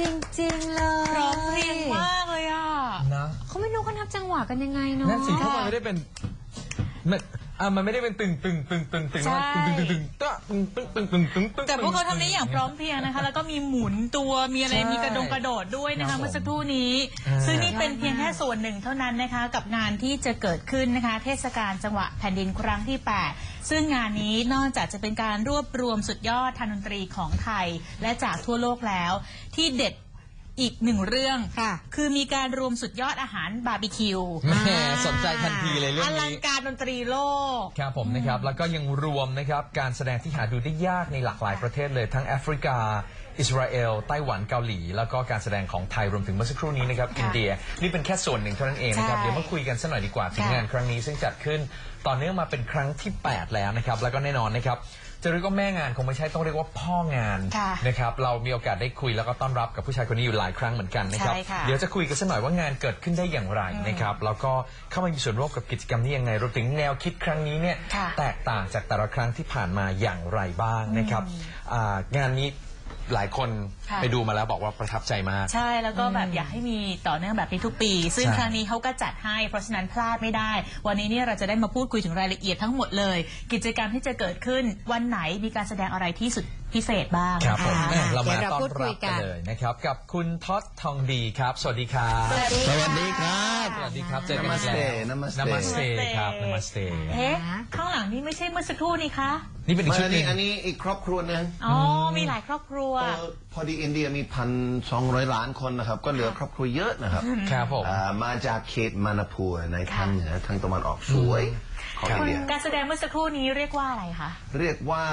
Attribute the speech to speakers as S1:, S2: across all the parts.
S1: จริง ๆ เลย
S2: พร้อมเพรียงมากเลยอะ
S3: นะ
S1: เขาไม่รู้เขานับจังหวะกันยังไงเนาะ
S3: นั่นสิเพราะมันไม่ได้เป็นมันอะมันไม่ได้เป็นตึงตึงตึงตึงตึง
S2: ใช่
S3: ตึงตึงตึงตึงตึง ตึงตึงตึงตึงตึง
S2: แต่พวกเขาทำได้อย่างพร้อมเพรียงนะคะ แล้วก็มีหมุนตัวมีอะไร
S3: ใช่
S2: มีกระดงกระโดดด้วยนะ
S3: ครั
S2: คะ
S3: บผม
S2: เมื่อสักครู่นี้
S3: อ่า
S2: ซึ่งนี่เป็นเพียงแค่ส่วนหนึ่งเท่านั้นนะคะ กับงานที่จะเกิดขึ้นนะคะ เทศกาลจังหวะแผ่นดินครั้งที่ 8 ซึ่งงานนี้นอกจากจะเป็นการรวบรวมสุดยอดทางดนตรีของไทย และจากทั่วโลกแล้ว ที่เด็ด อีกหนึ่งเรื่อง
S1: ค่ะ
S2: คือมีการรวมสุดยอดอาหารบาร์บีคิว
S3: แหมสนใจทันทีเลยเรื่
S2: อ
S3: อง
S2: ลัง
S3: นี้
S2: การดนตรีโลก
S3: ครับผมนะครับ แล้วก็ยังรวมนะครับการแสดงที่หาดูได้ยากในหลากหลายประเทศเลยทั้งแอฟริกาอิสราเอลไต้หวันเกาหลี แล้วก็การแสดงของไทยรวมถึงเมื่อสักครู่นี้นะครับอินเดียนี่เป็นแค่ส่วนหนึ่งเท่านั้นเองนะครับ
S2: ใช่
S3: เดี๋ยวมาคุยกันสักหน่อยดีกว่าถึง
S2: ค่ะ
S3: งานครั้งนี้ซึ่งจัดขึ้นต่อเนื่องมาเป็นครั้งที่ 8 แล้วนะครับแล้วก็แน่นอนนะครับ จะเรียกว่าแม่งานคงไม่ใช่ต้องเรียกว่าพ่องาน
S2: ค่ะ
S3: นะครับเรามีโอกาสได้คุยแล้วก็ต้อนรับกับผู้ชายคนนี้อยู่หลายครั้งเหมือนกันนะครับ
S2: ใช่ค่ะ
S3: เดี๋ยวจะคุยกันสักหน่อยว่างานเกิดขึ้นได้อย่างไรนะครับแล้วก็เข้ามามีส่วนร่วมกับกิจกรรมนี้ยังไงรวมถึงแนวคิดครั้งนี้เนี่ย
S2: ค่ะ
S3: แตกต่างจากแต่ละครั้งที่ผ่านมาอย่างไรบ้างนะครับอ่างานนี้ หลายคน
S2: ค่ะ
S3: ไปดูมาแล้วบอกว่าประทับใจมาก
S2: ใช่แล้วก็แบบอยากให้มีต่อเนื่องแบบนี้ทุกปี ซึ่ง
S3: ใช่
S2: ครั้งนี้เขาก็จัดให้ เพราะฉะนั้นพลาดไม่ได้ วันนี้เนี่ยเราจะได้มาพูดคุยถึงรายละเอียดทั้งหมดเลย กิจกรรมที่จะเกิดขึ้นวันไหนมีการแสดงอะไรที่สุด พิเศษบ้าง
S3: ครับผม
S2: นะ
S3: แม่
S2: คะ
S3: เรามา
S1: เดี๋ยวเรา
S3: ต้อน
S1: พูดคุ
S3: รั
S1: ย
S3: บ
S1: กั
S3: กัน
S1: น
S3: เลยนะครับ กับคุณท็อดทองดีครับ สวัสดีครับ
S1: สวัสดี
S4: สวัสดีครับ
S3: สวัสดีครับเจอกันอีกแล้ว
S4: Namaste
S3: นามาสเต
S2: Namaste
S3: ครับนามาสเต
S2: เอ๊ะข้างหลังนี่ไม่ใช่เมื่อสักครู่นี่คะ
S3: นี่เป็นอีก
S4: มา
S3: ชุด
S4: อัน
S3: หนึ
S4: นี้
S3: ง
S4: อันนี้อีกครอบครัวหนึง
S2: อ๋อมีหลายครอบครัว
S4: เอ่อพอดีอินเดียมีพันสองร้อยล้านคนนะครับ ก็เหลือครอบครัวเยอะนะครับ
S3: ครับผม
S4: อ่ามาจากเขตมานาพูรในทางเหนือทางตะวันออกสวย ของ
S3: ครับ
S4: อินเดีย
S2: การแสดงเมื่อสักครู่นี้เรียกว่าอะไรคะ
S4: เรียกว่า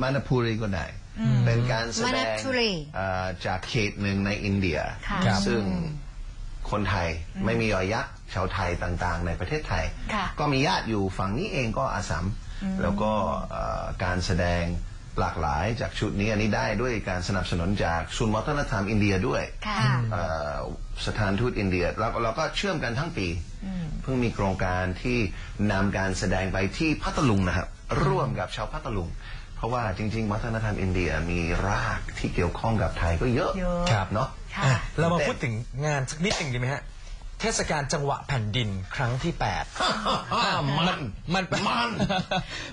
S4: มานาพูรีก็ได้ เป็นการแสดง
S1: Manipuri
S4: อ่าจากเขตหนึ่งในอินเดีย
S2: ค่ะ
S3: ครับ
S4: ซึ่งคนไทยไม่มียอยักษ์ชาวไทยต่างๆ ในประเทศไทย
S2: ค่ะ
S4: ก็มีญาติอยู่ฝั่งนี้เองก็อาสัมแล้วก็เอ่อการแสดง หลากหลายจากชุดนี้อันนี้ได้ด้วยการสนับสนุนจากศูนย์วัฒนธรรมอินเดียด้วย
S2: ค่ะ
S4: เอ่อสถานทูตอินเดียแล้วเราก็เชื่อมกันทั้งปี เพิ่งมีโครงการที่นำการแสดงไปที่พัทลุงนะครับ ร่วมกับชาวพัทลุง เพราะว่าจริง ๆ วัฒนธรรมอินเดียมีรากที่เกี่ยวข้องกับไทยก็เยอะ
S2: เยอะ
S3: ครับ
S4: เนาะ
S2: ค่ะ
S3: อะเรามาพูดถึงงานสักนิดหนึ่งดีไหมฮะ เทศกาลจังหวะแผ่นดินครั้งที่ 8
S4: มัน
S3: มัน
S4: มัน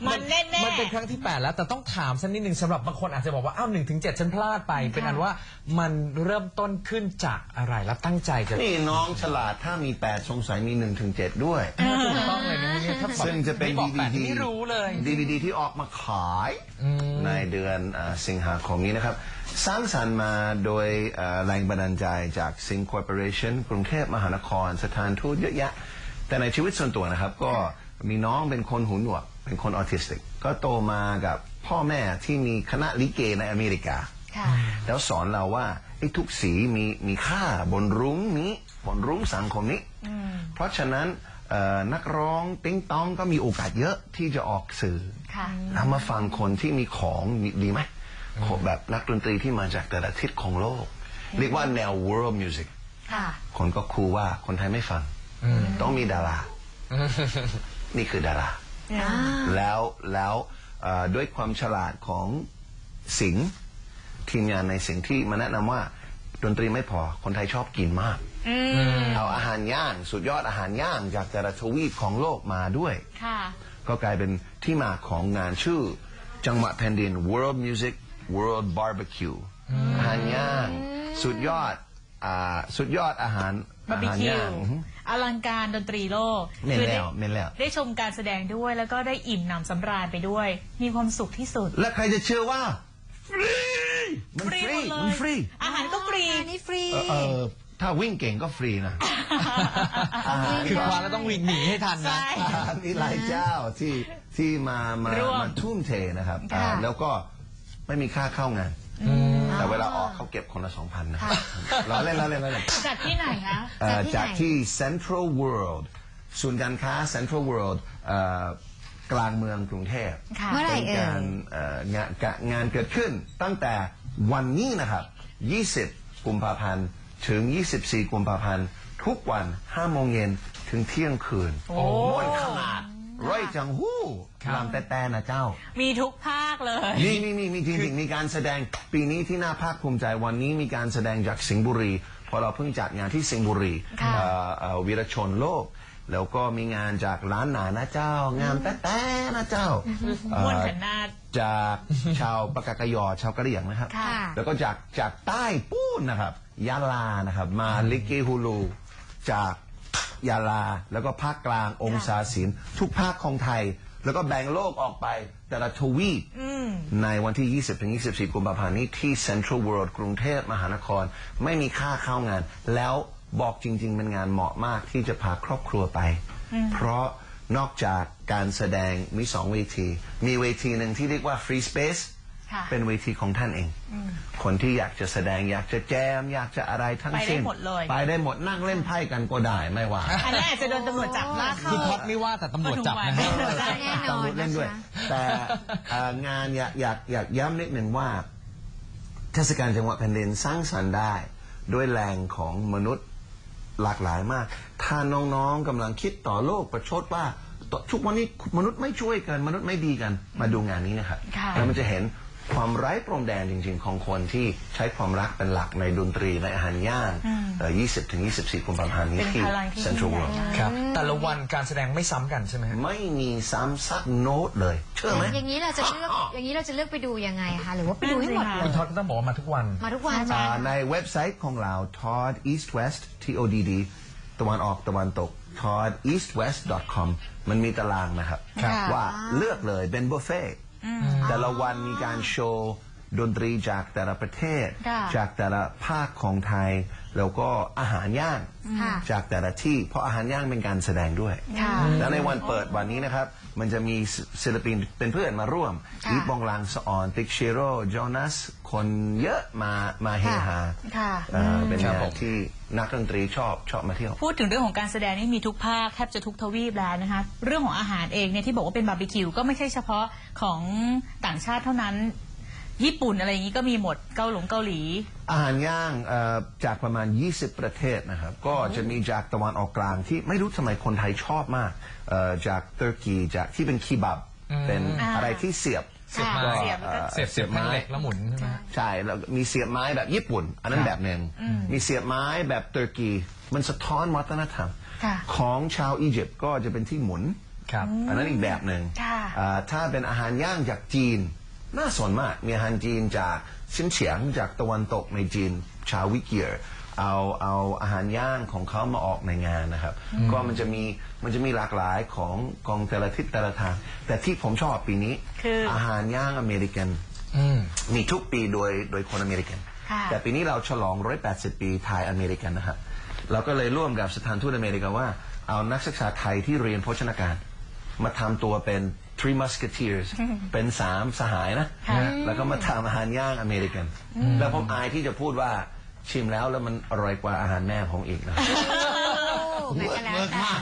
S2: มันแน่ๆ
S3: มันเป็นครั้งที่ 8 แล้วแต่ต้องถามสักนิดหนึ่งสำหรับบางคนอาจจะบอกว่า อ้าวหนึ่งถึงเจ็ดฉันพลาดไป เป็นอันว่ามันเริ่มต้นขึ้นจากอะไร แล้วตั้งใจจะ
S4: นี่น้องฉลาดถ้ามี 8 สงสัยมี1ถึง7ด้วย
S3: ถูกต้องเลยนะเนี่ยถ้าแบบ
S4: ซึ่งจะเป็น
S3: ไม่บอกแปด
S4: DVD
S3: ไม่รู้เลย
S4: DVD ที่ออกมาขายในเดือนเอ่อสิงหาคมนี้นะครับ สร้างสรรค์มาโดยเอ่อแรงบันดาลใจจากซิงคอร์ปอเรชันกรุงเทพมหานคร สถานทูตเยอะแยะ แต่ในชีวิตส่วนตัวนะครับ ก็มีน้องเป็นคนหูหนวก เป็นคนออทิสติก ก็โตมากับพ่อแม่ที่มีคณะลิเกในอเมริกา
S2: ค่ะ
S4: แล้วสอนเราว่าไอ้ทุกสีมีมีค่าบนรุ้งนี้ บนรุ้งสังคมนี้ เพราะฉะนั้นเอ่อนักร้องติ้งต้องก็มีโอกาสเยอะที่จะออกสื่อ
S2: ค่ะ
S4: เรามาฟังคนที่มีของมีดีไหมคน แบบนักดนตรีที่มาจากแต่ละทิศของโลก เรียกว่าแนว world music
S2: ค่ะ
S4: คนก็คูว่าคนไทยไม่ฟัง ต้องมีดารา นี่คือดารา แล้วแล้วเอ่อด้วยความฉลาดของสิงห์ทีมงานในสิงห์ที่มาแนะนำว่าดนตรีไม่พอคนไทยชอบกินมากเอาอาหารย่างสุดยอดอาหารย่างจากแต่ละทวีปของโลกมาด้วย
S2: ค่ะ
S4: ก็กลายเป็นที่มาของงานชื่อ จังหวะแผ่นดิน World Music World Barbecue อาหารย่าง สุดยอดอ่าสุดยอดอาหาร
S2: บาร์บี
S4: อาหาร
S2: คิว
S4: ย่าง
S2: อลังการดนตรีโลก
S4: เม่น
S2: คือ
S4: แล้
S2: ได้
S4: วเม่นแล้ว
S2: ได้ชมการแสดงด้วยแล้วก็ได้อิ่มหนำสำราญไปด้วย มีความสุขที่สุด
S4: และใครจะเชื่อว่า ฟรี มันฟรี
S2: หมดเลย
S4: มันฟรี
S2: อาหารก็ฟรี
S1: อันนี้ฟรี
S4: เออถ้าวิ่งเก่งก็ฟรีนะ อาหาร
S3: คือคว้าแล้วต้องวิ่งหนีให้ทันนะ
S2: ใช่
S4: อาหารมีหลายเจ้าที่ที่มามา
S2: ร่วม
S4: มาทุ่มเทนะครับ
S2: ค่ะ
S4: อ่าแล้วก็ ไม่มีค่าเข้างาน แต่เวลาออกเขาเก็บคนละสองพันนะล้อเล่นล้อเล่นล้อเล่น
S2: จัดที่ไหนคะ
S4: เอ่อ
S1: จั
S4: จา
S1: ด
S4: ก
S1: ที่ไหน
S4: ที่ Central World ศูนย์การค้า Central World เอ่อกลางเมืองกรุงเทพ
S2: ค่ะ
S1: เมื่อไหร่
S4: เป็น
S1: เอ่
S4: การ
S1: ย
S4: เอ่องานกะงานเกิดขึ้นตั้งแต่วันนี้นะครับ 20 กุมภาพันธ์ถึง 24 กุมภาพันธ์ ทุกวัน 5 โมงเย็นถึงเที่ยงคืน
S2: โอ้
S4: ม่วนขนาด ร้อยจังหู้
S3: ครับ
S4: ลำแต่แต่นะเจ้า
S2: มีทุกภาคเลย
S4: มีมีมีมีจริงๆมีการแสดงปีนี้ที่น่าภาคภูมิใจวันนี้มีการแสดงจากสิงห์บุรีเพอเราเพิ่งจัดงานที่สิงห์บุรี
S2: ค่ะ
S4: เอ่อเอ่อวีรชนโลก แล้วก็มีงานจากร้านหนานะเจ้า งามแต่แต่นะเจ้าเอ่อ
S2: ม่วนขนาด
S4: จากชาวปากากยอชาวกะเหรี่ยงนะครับ
S2: ค่ะ
S4: แล้วก็จากจากใต้ปูนนะครับยะลานะครับ มาลิเกฮูลูจาก ยะลา แล้วก็ภาคกลางองศาศิลป์ทุกภาคของไทย แล้วก็แบ่งโลกออกไปแต่ละทวีปในวันที่ 20 ถึง 24 กุมภาพันธ์นี้ที่ Central World กรุงเทพมหานคร ไม่มีค่าเข้างาน แล้วบอกจริง ๆ เป็นงานเหมาะมากที่จะพาครอบครัวไป เพราะนอกจากการแสดงมีสองเวที มีเวทีหนึ่งที่เรียกว่า Free Space
S2: ค่ะ
S4: เป็นเวทีของท่านเอง คนที่อยากจะแสดงอยากจะแจม อยากจะอะไรทั้ง
S2: ไปได้
S4: สิ้น
S2: หมดเลย
S4: ไปได้หมดนั่งเล่นไพ่กันก็ได้ไม่ว่า
S2: อันนั้นอาจจะโดนตำรวจจับลากเข้า
S3: คือท็อปไม่ว่าแต่ตำรวจจับนะฮะ
S2: ปทุมวัน
S1: แน่นอน
S4: เล่นด้วย
S1: นะคะ
S4: แต่เอ่องานอยากอยากอยากย้ำนิดหนึ่งว่า เทศกาลจังหวัดแผ่นดินสร้างสรรค์ได้ ด้วยแรงของมนุษย์หลากหลายมาก ถ้าน้องๆกำลังคิดต่อโลกประชดว่าทุกวันนี้มนุษย์ไม่ช่วยกัน มนุษย์ไม่ดีกันมาดูงานนี้นะครับ
S2: ค่ะ
S4: แล้วมันจะเห็น ความไร้พรมแดนจริง ๆ ของคนที่ใช้ความรักเป็นหลักในดนตรีในอาหารย่างเอ่อ20ถึง24กุมภาพันธ์นี้
S2: เป็น
S4: ที่
S2: พลังที่
S4: Central
S2: ยิ่ง
S4: World
S2: ใหญ่มาก
S3: ครับแต่ละวันการแสดงไม่ซ้ำกันใช่ไหมฮะ
S4: ไม่มีซ้ำซักโน้ตเลยเชื่อไหม
S1: อย่างนี้เราจะเลือกอย่างนี้เราจะเลือกไปดูยังไงคะหรือว่าไปดูให้หมดเล
S3: คุณ
S1: ย
S3: ท็อปก็ต้องบอกว่ามาทุกวัน
S1: มาทุกวัน
S4: อ่าในเว็บไซต์ของเรา Todd East West T O D D ตะวันออกตะวันตก Todd East West com มันมีตารางนะครับ
S1: ครับ
S4: ว่าเลือกเลยเป็นบุฟเฟ่ต์ แต่ละวันมีการโชว์ ดนตรีจากแต่ละประเทศ
S2: ค่ะ
S4: จากแต่ละภาคของไทย แล้วก็อาหารย่าง
S1: ค่ะ
S4: จากแต่ละที่ เพราะอาหารย่างเป็นการแสดงด้วย
S1: ค่ะ
S4: แล้วในวันเปิดวันนี้นะครับ มันจะมีศิลปินเป็นเพื่อนมาร่วม
S1: ค่ะ
S4: อีทบองลังสะออน ติ๊กเชโร่จอนัส คนเยอะมามาเฮฮา
S2: ค่ะ
S4: เอ่อเป็น
S3: ครับ
S4: งา
S3: ผ
S4: น
S3: ม
S4: ที่นักดนตรีชอบชอบมาเที่ยว
S2: พูดถึงเรื่องของการแสดงนี่มีทุกภาคแทบจะทุกทวีปแล้วนะคะ เรื่องของอาหารเองเนี่ยที่บอกว่าเป็นบาร์บีคิวก็ไม่ใช่เฉพาะของต่างชาติเท่านั้น ญี่ปุ่นอะไรอย่างนี้ก็มีหมดเกาหลงเกาหลี
S4: อาหารย่างเอ่อจากประมาณ 20 ประเทศนะครับ ก็จะมีจากตะวันออกกลางที่ไม่รู้ทำไมคนไทยชอบมากเอ่อจากตุรกีจากที่เป็นคีบับ เป็น
S2: อ่า
S4: อะไรที่เสียบ
S2: เสียบไม้
S4: ก็
S2: เสียบแล้วก็
S4: อ่อ
S3: เสียบเสียบแม่เหล็กแล้วหมุนใช่ไหมฮะ
S4: ใช่แล้วมีเสียบไม้แบบญี่ปุ่น อันนั้นแบบหนึ่งมีเสียบไม้แบบตุรกีมันสะท้อนวัฒนธรรม
S2: ค่ะ
S4: ของชาวอียิปต์ก็จะเป็นที่หมุน
S3: ครับ
S4: อันนั้นอีกแบบหนึ่ง
S2: ค่ะ
S4: อ่าถ้าเป็นอาหารย่างจากจีน น่าสนมาก มีอาหารจีนจากชินเฉียงจากตะวันตกในจีนชาววิเกียร์เอาเอาอาหารย่างของเขามาออกในงานนะครับ ก็มันจะมีมันจะมีหลากหลายของกองแต่ละทิศแต่ละทาง แต่ที่ผมชอบปีนี้
S2: คืออ
S4: อาหารย่างอเมริกัน
S3: อืม
S4: มีทุกปีโดยโดยคนอเมริกัน
S2: ค่ะ
S4: แต่ปีนี้เราฉลอง 180 ปีไทยอเมริกันนะครับเราก็เลยร่วมกับสถานทูตอเมริกาว่า เอานักศึกษาไทยที่เรียนโภชนาการ มาทำตัวเป็น Three Musketeers เป็นสามสหายนะ แล้วก็มาทำอาหารย่างอเมริกัน แล้วผมอายที่จะพูดว่าชิมแล้วแล้วมันอร่อยกว่าอาหารแม่ผมอีกนะ
S1: แม่ก็แล้ว
S4: เลิศ
S1: แต่
S4: มาก
S1: นะคะ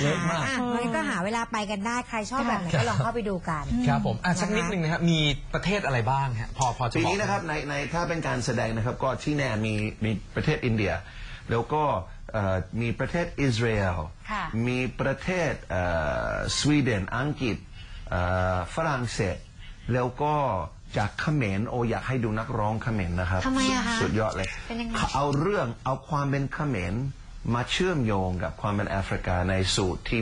S4: เลิศมาก
S5: อะงั้นก็หาเวลาไปกันได้ใครชอบแบบไหนก็ลองเข้าไปดูกัน
S3: ครับผมอะสักนิดนึงนะครับมีประเทศอะไรบ้างฮะพอพอจะ
S4: ปี
S3: บอก
S4: นี้นะครับในในถ้าเป็นการแสดงนะครับ ก็ที่แน่มีมีประเทศอินเดีย แล้วก็เอ่อมีประเทศอิสราเอล
S2: ค่ะ
S4: มีประเทศเอ่อสวีเดนอังกฤษเอ่อ ฝรั่งเศส แล้วก็จากเขมรโออยากให้ดูนักร้องเขมรนะครับ
S1: ทำไมอะคะ
S4: สุดยอดเลย
S1: เป็นยังไง
S4: เขาเอาเรื่องเอาความเป็นเขมรมาเชื่อมโยงกับความเป็นแอฟริกาในสูตรที่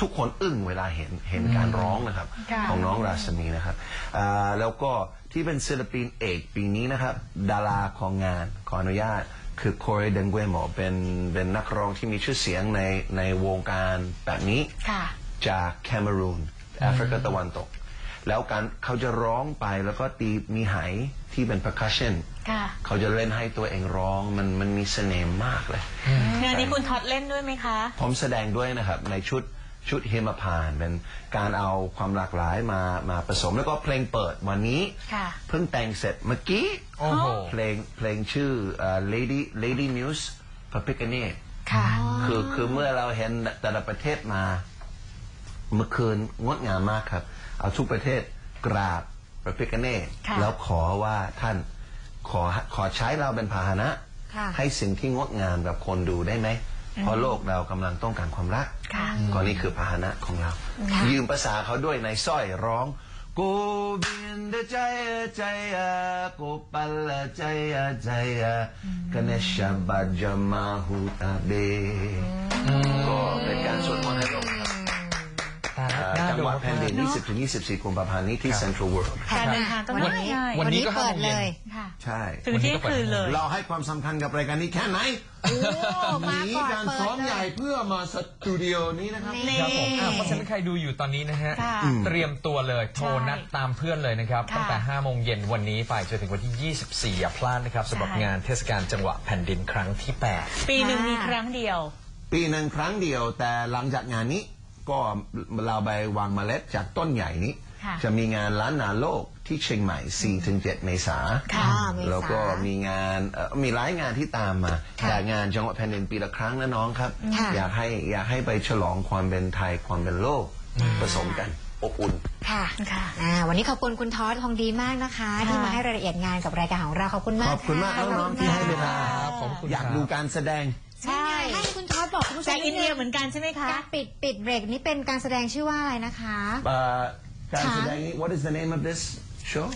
S4: ทุกคนอึ้งเวลาเห็นเห็นการร้องนะครับ
S2: ค่ะ
S4: ของน้องราศมีนะครับอ่าแล้วก็ที่เป็นศิลปินเอกปีนี้นะครับ ดาราของงานขออนุญาต คือโคเรเดนเกวโมเป็นเป็นนักร้องที่มีชื่อเสียงในในวงการแบบนี้
S2: ค่ะ
S4: จากแคเมรูน แอฟริกาตะวันตก แล้วการเขาจะร้องไปแล้วก็ตีมีไหที่เป็น percussion
S2: ค่ะ
S4: เขาจะเล่นให้ตัวเองร้องมันมันมีเสน่ห์มากเลย
S2: งานนี้คุณท็อตเล่นด้วยไหมคะ
S4: ผมแสดงด้วยนะครับในชุดชุดเฮมพานต์เป็นการเอาความหลากหลายมามาผสมแล้วก็เพลงเปิดวันนี้
S2: ค่ะ
S4: เพิ่งแต่งเสร็จเมื่อกี้
S3: โอ้โห
S4: เพลงเพลงชื่อเอ่อ Lady Lady Muse พระพิกเนต
S2: ค่ะ
S4: คือคือเมื่อเราเห็นแต่ละประเทศมา เมื่อคืนงดงามมากครับ เอาทุกประเทศกราบพระพิกเนต
S2: ค่ะ
S4: แล้วขอว่าท่านขอขอใช้เราเป็นพาหนะ
S5: ค่ะ
S4: ให้สิ่งที่งดงามกับคนดูได้ไหม เพราะโลกเรากำลังต้องการความรัก
S2: ค่ะ
S4: ก็นี่คือพาหนะของเรา ยืมภาษาเขาด้วยในสร้อยร้องโกบินเดใจใจโกปัลใจใจกเนชบัจมาหุตาเบก็เป็นการสวดมนต์ให้โลก จัง
S3: ดู
S4: หวัด
S3: มา
S4: แผ่นดิน
S3: ก
S4: 20ถึง24กุมภาพันธ์นี้ที่ Central World
S2: การเดินทางก็
S1: วัน
S2: ไม่
S1: นี้
S2: ง่าย
S3: วันนี้ก็
S5: เปิดเลย
S2: ค่ะ
S4: ใช่
S2: ถึงเที่ยงคืนเลย
S4: เราให้ความสำคัญกับรายการนี้แค่ไหน
S5: โอ้
S4: ห
S5: มา
S4: นี
S5: ก่อน
S4: การ
S5: เปิ
S4: ซ้อ
S5: ด
S4: ม
S5: เล
S4: ใหญ่
S5: ย
S4: เพื่อมาสตูดิโอนี้นะครับ
S5: นี่
S3: ครับผมอะเพราะฉะนั้นใครดูอยู่ตอนนี้นะฮะ
S2: ค่ะ
S3: เตรียมตัวเลยโทรนัดตามเพื่อนเลยนะครับ
S2: ค่ะ
S3: ตั้งแต่ 5 โมงเย็นวันนี้ไปจนถึงวันที่ 24 อย่าพลาดนะครับสำหรับ
S2: ใช่
S3: งานเทศกาลจังหวะแผ่นดินครั้งที่
S2: ปีหนึ่งมีครั้งเดียว
S4: ปีหนึ่งครั้งเดียวแต่หลังจากงานนี้ ก็เราไปวางเมล็ดจากต้นใหญ่นี้
S2: ค่ะ
S4: จะมีงานล้านนาโลกที่เชียงใหม่ 4-7 เมษา
S5: ค่ะเมษา
S4: แล้วก็มีงานเอ่อมีหลายงานที่ตามมา
S5: ค่ะ
S4: แต่งานจังหวัดแผ่นดินปีละครั้งนะน้องครับ
S5: ค่ะ
S4: อยากให้อยากให้ไปฉลองความเป็นไทยความเป็นโลกผสมกันอบอุ่น
S5: ค่ะ
S2: ค่ะ
S5: อ่าวันนี้ขอบคุณคุณทอสทองดีมากนะคะ ที่มาให้รายละเอียดงานกับรายการของเราขอบคุณมาก
S4: ขอบคุณมากะน้องๆที่ให้เวลา
S3: ครับขอบคุณ
S4: อยาก
S3: ครับ
S4: ดูการแสดง
S5: ใช่ไงให้คุณทอส บอกคุณผู้ชม
S2: จากอินเดียเหมือนกันใช่ไหมคะ
S5: การปิดปิดเบรกนี้เป็นการแสดงชื่อว่าอะไรนะคะ
S4: เอ่อการแสดงนี้ what is the name of this show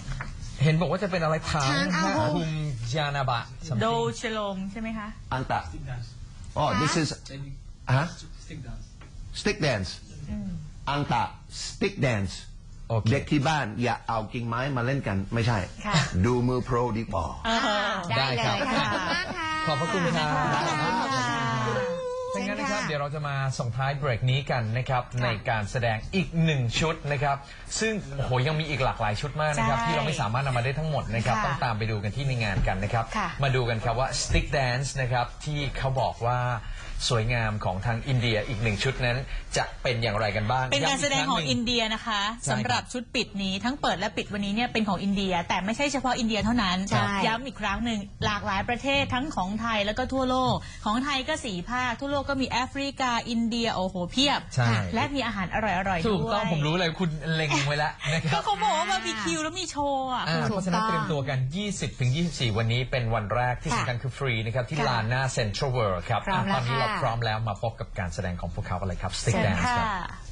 S3: เห็นบอกว่าจะเป็นอะไรทาง
S5: ช้างอาโฮ
S3: คุมยานาบะ something
S2: โดชโลมใช่ไหมคะ
S4: อันตะอ๋อ this is ฮะ stick dance อังตะ stick dance
S3: โอเค
S4: เด็กที่บ้านอย่าเอากิ่งไม้มาเล่นกันไม่ใช่
S2: ค่ะ
S4: ดูมือโปรดีกว่า
S2: เออ
S5: ได้เลย
S3: ได้ครับ
S5: ขอบคุณมากค่ะ
S3: ขอบพระคุณครับ
S5: ขอบคุณค่ะ
S3: ดังนั้นนะครับ
S5: เชิญค่ะ
S3: เดี๋ยวเราจะมาส่งท้ายเบรกนี้กันนะครับในการแสดงอีกหนึ่งชุดนะครับซึ่งโอ้โหยังมีอีกหลากหลายชุดมากนะครับ
S2: ใช่
S3: ที่เราไม่สามารถนำมาได้ทั้งหมดนะครับ
S2: ค่ะ
S3: ต้องตามไปดูกันที่ในงานกันนะครับ
S2: ค่ะ
S3: มาดูกันครับว่า stick dance นะครับที่เขาบอกว่าสวยงามของทางอินเดียอีกหนึ่งชุดนั้น จะเป็นอย่างไรกันบ้าง
S2: เป็นการแสดงของอิน
S3: เดีย
S2: เดียนะคะ
S3: ใช่
S2: สำหรับชุดปิดนี้ทั้งเปิดและปิดวันนี้เนี่ยเป็นของอินเดีย แต่ไม่ใช่เฉพาะอินเดียเท่านั้น
S5: ใช่
S2: ย้ำอีกครั้งหนึ่งหลากหลายประเทศทั้งของไทยแล้วก็ทั่วโลก ของไทยก็สี่ภาคทั่วโลกก็มีแอฟริกาอินเดียโอ้โหเพียบ
S3: ใช่
S2: และมีอาหารอร่อยๆด้วย
S3: ถูกต้องผมรู้เลยคุณเล็งไว้แล้วนะค
S2: ก็
S3: รับ
S2: เขาบอกว่าบาร์บีคิวแล้วมีโชว์อะ
S3: อ่า
S5: ถู
S3: เพ
S5: ก
S3: ราะฉะนั้น
S5: ต้อง
S3: เตรียมตัวกัน 20ถึง24 วันนี้เป็นวันแรกที่
S5: ค่ะ
S3: สำคัญคือฟรีนะครับ ที่
S5: ค่ะ
S3: ลานหน้าเซ็นทรัลเวิลด์ครับ
S5: พร้อม
S3: อะตอนนี้
S5: แล้ว
S3: เรา
S5: ค่ะ
S3: พร้อมแล้วมาพบกับการแสดงของพวกเขากันเลยครับ Stick
S2: เชิญ
S3: Dance
S2: ค่ะ
S3: ครับ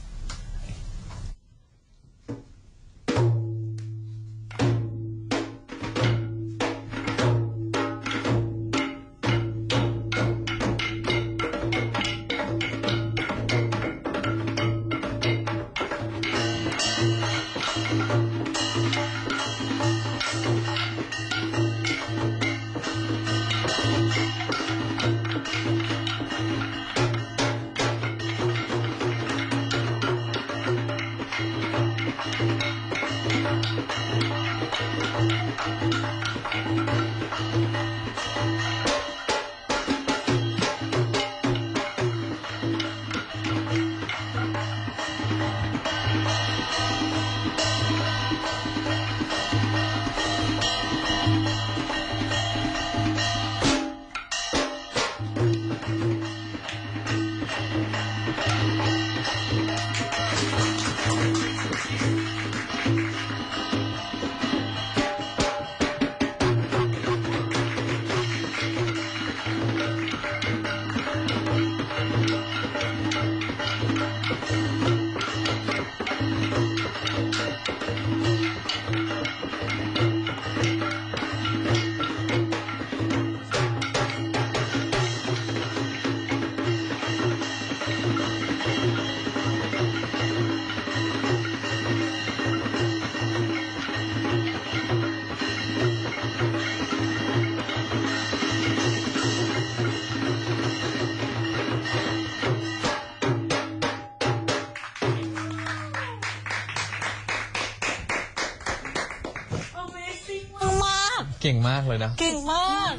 S3: เก่งมากเลยนะ
S2: เก่งมาก
S5: มาก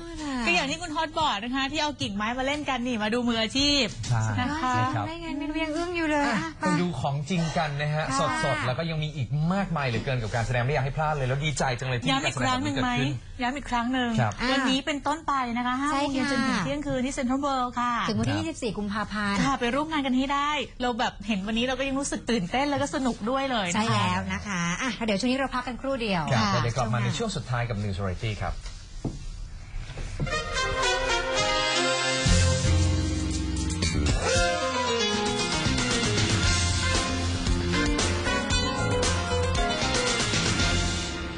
S5: อะ
S2: ก็อย่างที่คุณฮอตบอกนะคะ ที่เอากิ่งไม้มาเล่นกันนี่มาดูมืออาชีพ
S3: ใช่
S2: นะคะ
S3: ครับ
S5: ได้ไงไม่รู้ยังอึ้งอยู่เลยอะไป
S3: ไปดูของจริงกันนะฮะ
S5: ค่ะ
S3: สดๆ แล้วก็ยังมีอีกมากมายเหลือเกินกับการแสดงไม่อยากให้พลาดเลย แล้วดีใจจังเลยที่
S2: ย้ำอีกครั้งหนึ่งไหม
S3: การแสดงแบบนี้เกิดขึ้น
S2: ย้ำอีกครั้งหนึ่ง
S3: ครับ
S2: วันนี้เป็นต้นไปนะคะห้า
S5: ใช่
S2: โมงเย็นจนถึง
S5: ค่ะ
S2: เที่ยงคืนที่เซ็นทรัลเวิลด์ค่ะ
S5: ถึงวันที่ 24 กุมภาพันธ์
S2: ค่ะไปร่วมงานกันให้ได้ เราแบบเห็นวันนี้เราก็ยังรู้สึกตื่นเต้นแล้วก็สนุกด้วยเลยนะคะ
S5: ใช่แล้วนะคะอะเดี๋ยวช่วงนี้เราพักกันครู่เดียว
S3: ครับ
S5: ค่ะ
S3: แล้วเดี๋ยวกลับมาใน
S5: ห
S3: ช่วงสุดท้ายกับ News Variety ครับ